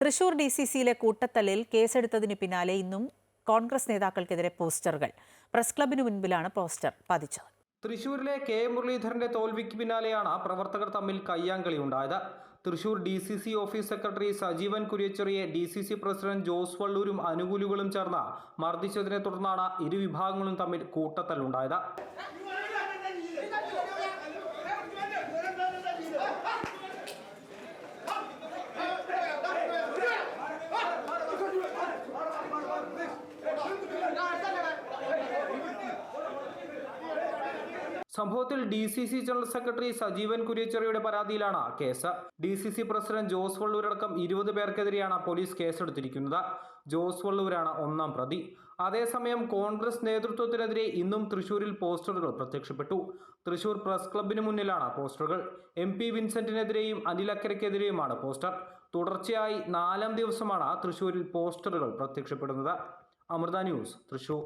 Thrissur D C സിയിലെ കൂട്ടത്തല്ലിൽ കേസെടുത്തതിന് പിന്നാലെ ഇന്നും കോൺഗ്രസ് നേതാക്കൾക്കെതിരെ പോസ്റ്ററുകൾ. പ്രസ് ക്ലബിന് മുൻപിലാണ് പോസ്റ്റർ പതിച്ചത്. തൃശൂരിലെ കെ. മുരളീധരന്റെ തോൽവിക്ക് പിന്നാലെയാണ് പ്രവർത്തകർ തമ്മിൽ കയ്യാങ്കളി ഉണ്ടായത്. Thrissur D C C office secretary Sajeevan കുര്യച്ചെറിയെ D C C president Jose വള്ളൂരും അനുകൂലികളും ചേർന്ന് മർദ്ദിച്ചതിനെ തുടർന്നാണ് ഇരുവിഭാഗങ്ങളും തമ്മിൽ കൂട്ടത്തല്ലുണ്ടായത്. സംഭവത്തിൽ D C C general secretary Sajeevan കുര്യച്ചെറിയുടെ പരാതിയിലാണ് case. D C C president Jose വള്ളൂരടക്കം ഇരുപത് പേർക്കെതിരെയാണ് പോലീസ് കേസെടുത്തിരിക്കുന്നത്. ജോസ് വള്ളൂരാണ് ഒന്നാം പ്രതി. അതേസമയം കോൺഗ്രസ് നേതൃത്വത്തിനെതിരെ ഇന്നും തൃശൂരിൽ പോസ്റ്ററുകൾ പ്രത്യക്ഷപ്പെട്ടു. തൃശൂർ പ്രസ് ക്ലബിന് മുന്നിലാണ് പോസ്റ്ററുകൾ. എം പി വിൻസെന്റിനെതിരെയും അനിലക്കരയ്ക്കെതിരെയുമാണ് പോസ്റ്റർ. തുടർച്ചയായി നാലാം ദിവസമാണ് തൃശൂരിൽ പോസ്റ്ററുകൾ പ്രത്യക്ഷപ്പെടുന്നത്. അമൃത ന്യൂസ് തൃശൂർ.